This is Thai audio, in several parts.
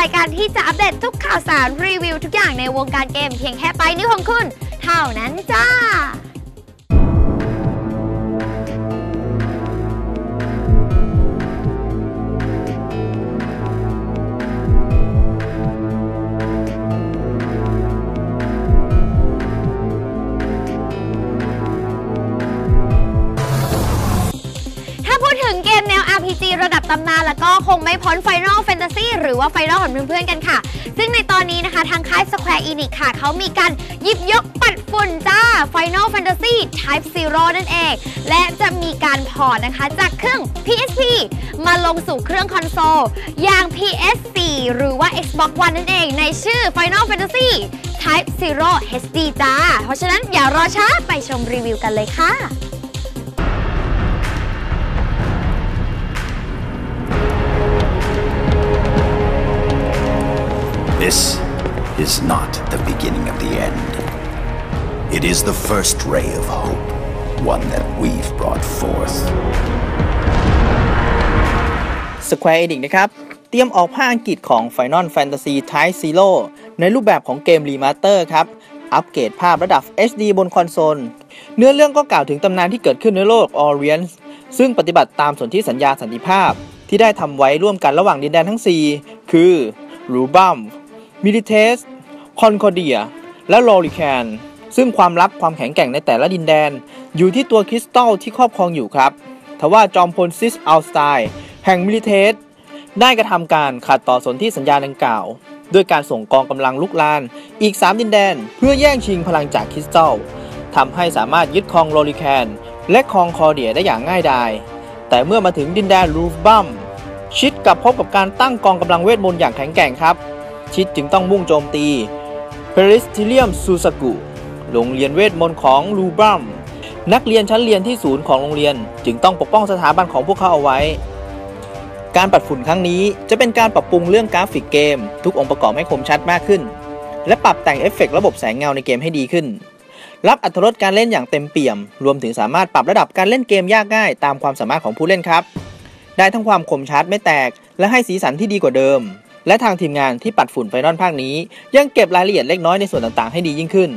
รายการที่จะอัปเดตทุกข่าวสารรีวิวทุกอย่างในวงการเกมเพียงแค่ไปนิ้วของคุณ เท่านั้นจ้า ตำนานแล้วก็คงไม่พ้น Final Fantasy หรือว่า Final ของเพื่อนๆกันค่ะ ซึ่งในตอนนี้นะคะทางค่าย Square Enix ค่ะ เขามีการหยิบยกปัดฝุ่นจ้า Final Fantasy Type Zero นั่นเอง และจะมีการพอร์ตนะคะ จากเครื่อง PSP มาลงสู่เครื่องคอนโซล อย่าง PS4 หรือว่า Xbox One นั่นเอง ในชื่อ Final Fantasy Type Zero HD จ้า เพราะฉะนั้นอย่ารอช้าไปชมรีวิวกันเลยค่ะ This is not the beginning of the end. It is the first ray of hope, one that we've brought forth. Square Enix นะครับ เตรียมออกภาคอังกฤษของ Final Fantasy Type Zero ในรูปแบบของเกมรีมาสเตอร์ครับ อัปเกรดภาพระดับ HD บนคอนโซล เนื้อเรื่องก็กล่าวถึงตำนานที่เกิดขึ้นในโลก Orient ซึ่งปฏิบัติตามสนธิสัญญาสันติภาพที่ได้ทำไว้ร่วมกันระหว่างดินแดนทั้ง 4 คือรูบัม มิลิเทส คอนคอเดีย และโลริแคน ซึ่งความลับความแข็งแกร่งในแต่ละดินแดน อยู่ที่ตัวคริสตัลที่ครอบครองอยู่ครับทว่าจอมพลซิสอัลสไตน์แห่งมิลิเทส ได้กระทำการขัดต่อสนธิสัญญาดังกล่าวด้วยการส่งกองกำลังลุกลานอีก 3 ดินแดน เพื่อแย่งชิงพลังจากคริสตัลทำให้สามารถยึดครองโรลิแคน และครองคอเดียได้อย่างง่ายดาย แต่เมื่อมาถึงดินแดนรูฟบัมชิดกับพบกับการตั้งกองกำลังเวทมนต์อย่างแข็งแกร่งครับ ชิดจึงต้องมุ่งโจมตีเพริสทิเลียมซูซากุโรงเรียนเวทมนต์ของรูบัมนักเรียนชั้นเรียนที่ศูนย์ของโรงเรียน จึงต้องปกป้องสถาบันของพวกเขาเอาไว้ การปัดฝุ่นครั้งนี้จะเป็นการปรับปรุงเรื่องกราฟิกเกม ทุกองค์ประกอบให้คมชัดมากขึ้น และปรับแต่งเอฟเฟกต์ระบบแสงเงาในเกมให้ดีขึ้น รับอัตรสการเล่นอย่างเต็มเปี่ยม รวมถึงสามารถปรับระดับการเล่นเกมยากง่ายตามความสามารถของผู้เล่นครับ ได้ทั้งความคมชัดไม่แตก และให้สีสันที่ดีกว่าเดิม และทางทีมงานที่ปัดฝุ่นไฟนอลภาคนี้ ยังเก็บรายละเอียดเล็กน้อยในส่วนต่างๆให้ดียิ่งขึ้น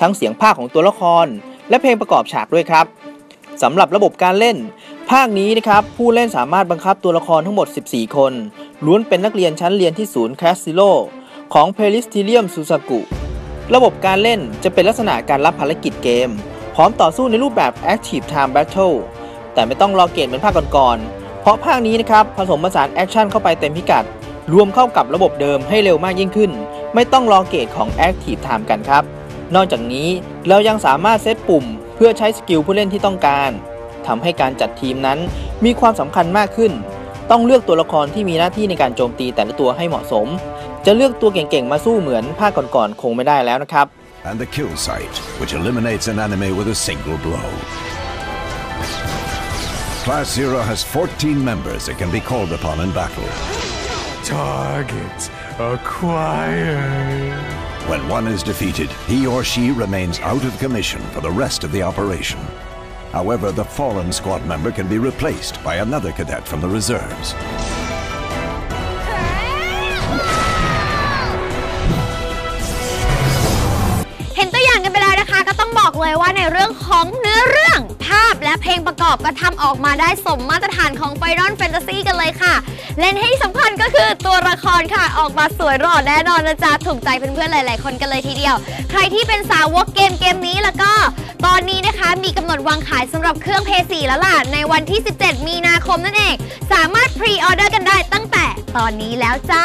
ทั้งเสียงภาคของตัวละคร และเพลงประกอบฉากด้วยครับสำหรับระบบการเล่น ภาคนี้นะครับผู้เล่นสามารถบังคับตัวละครทั้งหมด 14 คนล้วนเป็นนักเรียนชั้นเรียนที่ศูนย์แคสซิโลของเพลิสทิเลียมซูซากุระบบการเล่นจะเป็นลักษณะการรับภารกิจเกม พร้อมต่อสู้ในรูปแบบ Active Time Battle แต่ไม่ต้องรอเกตเหมือนภาคก่อนๆเพราะภาคนี้นะครับผสมผสานแอคชั่นเข้าไปเต็มพิกัด รวมเข้ากับระบบเดิมให้เร็วมากยิ่งขึ้น ไม่ต้องรอเกตของ Active Time กันครับ นอกจากนี้เรายังสามารถเซตปุ่ม เพื่อใช้สกิลผู้เล่นที่ต้องการทำให้การจัดทีมนั้นมีความสำคัญมากขึ้น ต้องเลือกตัวละครที่มีหน้าที่ในการโจมตีแต่ละตัวให้เหมาะสม จะเลือกตัวเก่งๆมาสู้เหมือนภาคก่อนๆคงไม่ได้แล้วนะครับ and the kill sight, which eliminates an enemy with a single blow. Class Zero has 14 members that can be called upon in battle. Target acquired. When one is defeated, he or she remains out of commission for the rest of the operation. However, the fallen squad member can be replaced by another cadet from the reserves. เห็นตัวอย่างกันไปแล้วนะคะ ก็ต้องบอกเลยว่าในเรื่องของเนื้อเรื่อง ภา พและเพลงประกอบก็ทำออกมาได้สมมาตรฐานของ Final Fantasy กันเลยค่ะและที่สำคัญก็คือตัวละครค่ะออกมาสวยหล่อแน่นอนนะจ๊ะถูกใจเพื่อนๆหลาย ๆ คนกันเลยทีเดียว ใครที่เป็นสาวกเกมเกมนี้แล้วก็ตอนนี้นะคะมีกำหนดวางขายสำหรับเครื่อง p 4แล้วล่ะ ในวันที่ 17 มีนาคมนั่นเอง สามารถพรีออเดอร์กันได้ตั้งแต่ตอนนี้แล้วจ้า